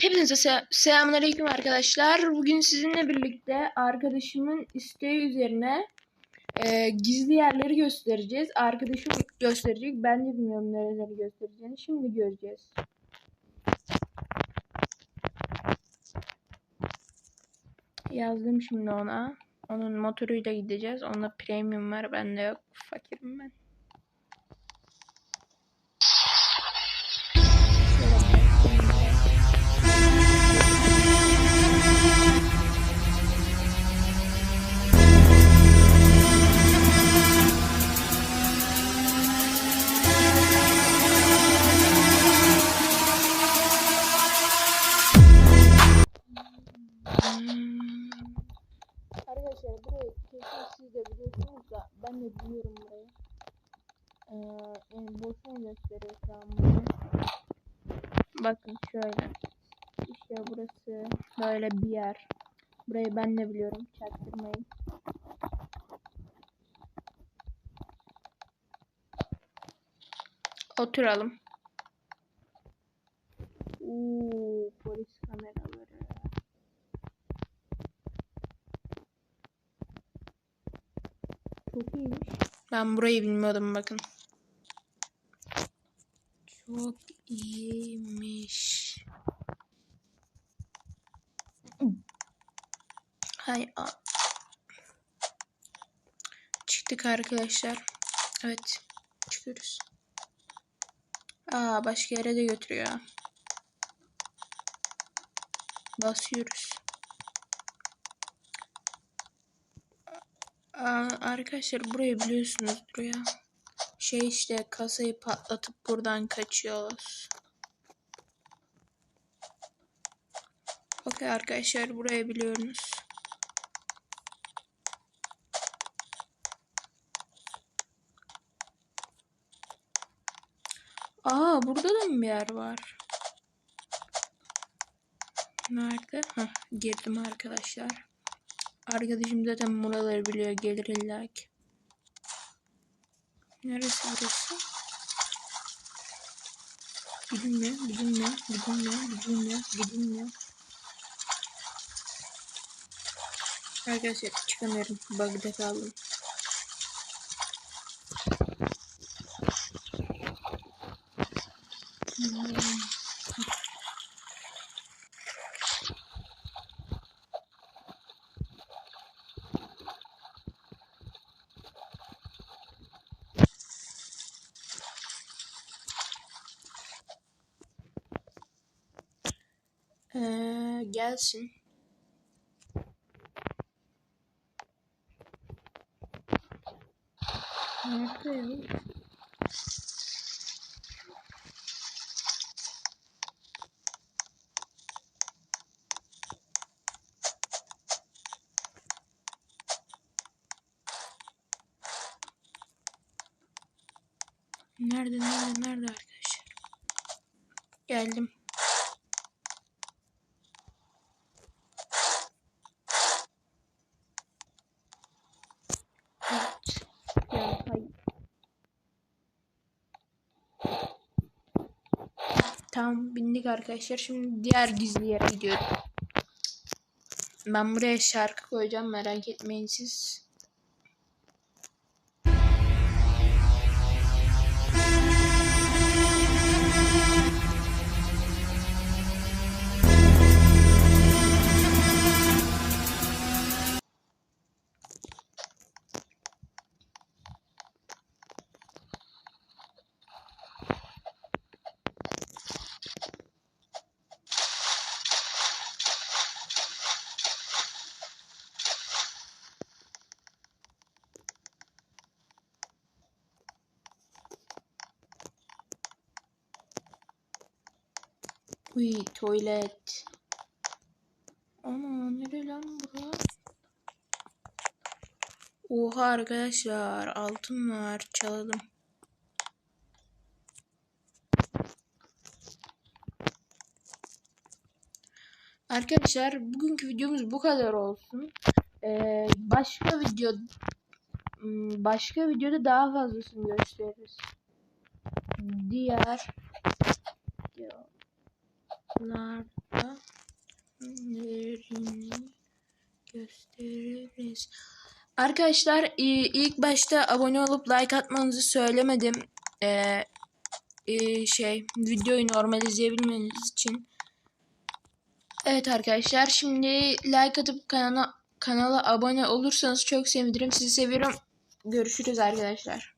Hepinize se selamünaleyküm arkadaşlar. Bugün sizinle birlikte arkadaşımın isteği üzerine e, gizli yerleri göstereceğiz. Arkadaşım gösterecek. Ben de bilmiyorum nereleri göstereceğini. Şimdi göreceğiz. Yazdım şimdi ona. Onun motoruyla gideceğiz. Onda premium var. Bende yok. Fakirim ben. Arkadaşlar burayı kesin siz de biliyorsunuz da ben de biliyorum burayı. Ee, yani boşuna gösteriyor şu an bunu. Bakın şöyle. İşte burası böyle bir yer. Burayı ben de biliyorum. Çaktırmayın. Oturalım. Oo, Çok iyiymiş. Ben burayı bilmiyordum bakın. Çok iyiymiş. Hay Çıktık arkadaşlar. Evet. Çıkıyoruz. Aa başka yere de götürüyor. Basıyoruz. Arkadaşlar burayı biliyorsunuzdur ya. Şey işte kasayı patlatıp buradan kaçıyoruz. Okey arkadaşlar burayı biliyorsunuz. Aa burada da mı bir yer var? Nerede? Hah girdim arkadaşlar. Arkadaşım zaten buraları biliyor gelir illa. Neresi burası? Gidilmiyor, gidilmiyor, gidilmiyor, gidilmiyor, gidilmiyor. Arkadaşlar çıkamıyorum. Bug'da kaldım. Hmm. Ee, gelsin. Nerede? Nerede nerede nerede arkadaşlar? Geldim. Ya hayır. Tamam bindik arkadaşlar. Şimdi diğer gizli yere gidiyorum. Ben buraya şarkı koyacağım merak etmeyin siz. Uy tuvalet. Ana nere lan bura? Oha arkadaşlar altın var çalalım. Arkadaşlar bugünkü videomuz bu kadar olsun. Ee, başka video Hmm, başka videoda daha fazlasını gösteririz. Diğer kitaplarda yerini gösteririz. Arkadaşlar ilk başta abone olup like atmanızı söylemedim. Ee, e, şey videoyu normal izleyebilmeniz için. Evet arkadaşlar şimdi like atıp kanala, kanala abone olursanız çok sevinirim. Sizi seviyorum. Görüşürüz arkadaşlar.